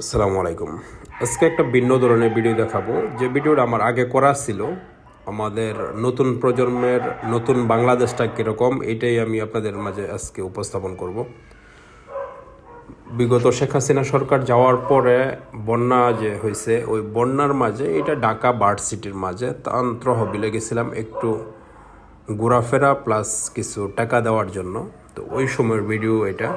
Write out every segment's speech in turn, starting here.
আসসালামু আলাইকুম। আজকে একটা ভিন্ন ধরনের ভিডিও দেখাবো। যে ভিডিওটা আমার আগে করা ছিল, আমাদের নতুন প্রজন্মের নতুন বাংলাদেশটা কীরকম, এটাই আমি আপনাদের মাঝে আজকে উপস্থাপন করব। বিগত শেখ হাসিনা সরকার যাওয়ার পরে বন্যা যে হয়েছে, ওই বন্যার মাঝে, এটা ঢাকা বার্ড সিটির মাঝে তান্ত্র হবিলে গেছিলাম একটু ঘোরাফেরা প্লাস কিছু টাকা দেওয়ার জন্য। তো ওই সময়ের ভিডিও এটা।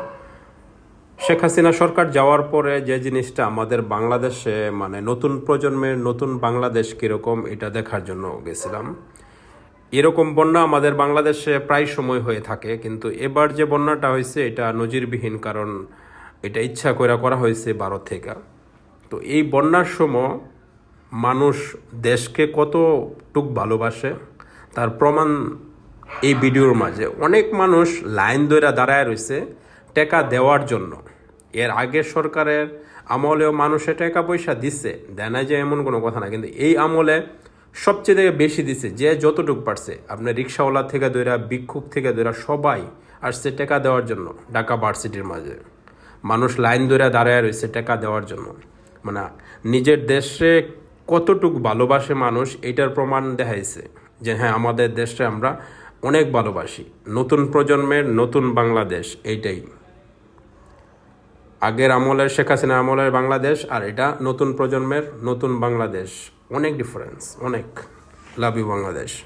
শেখ হাসিনা সরকার যাওয়ার পরে যে জিনিসটা আমাদের বাংলাদেশে মানে নতুন প্রজন্মের নতুন বাংলাদেশ কীরকম, এটা দেখার জন্য গেছিলাম। এরকম বন্যা আমাদের বাংলাদেশে প্রায় সময় হয়ে থাকে, কিন্তু এবার যে বন্যাটা হয়েছে, এটা নজিরবিহীন কারণ এটা ইচ্ছা করে করা হয়েছে ভারত থেকে। তো এই বন্যার সময় মানুষ দেশকে কতটুক ভালোবাসে, তার প্রমাণ এই ভিডিওর মাঝে। অনেক মানুষ লাইন ধরে দাঁড়ায় রয়েছে টাকা দেওয়ার জন্য। এর আগের সরকারের আমলেও মানুষে টাকা পয়সা দিচ্ছে দেয় না যে এমন কোনো কথা না। কিন্তু এই আমলে সবচেয়ে বেশি দিছে, যে যতটুক পারছে। আপনার রিক্সাওয়ালা থেকে ধরা ভিক্ষুক থেকে ধরা সবাই আসছে টাকা দেওয়ার জন্য ঢাকা ভার্সিটির মাঝে। মানুষ লাইন ধরে দাঁড়ায় রয়েছে টাকা দেওয়ার জন্য। মানে নিজের দেশে কতটুক ভালোবাসে মানুষ, এটার প্রমাণ দেখাইছে যে হ্যাঁ আমাদের দেশে আমরা অনেক ভালোবাসি। নতুন প্রজন্মের নতুন বাংলাদেশ, এইটাই। আগের আমলের শেখ হাসিনা আমলের বাংলাদেশ আর এটা নতুন প্রজন্মের নতুন বাংলাদেশ। অনেক ডিফারেন্স অনেক। Love you Bangladesh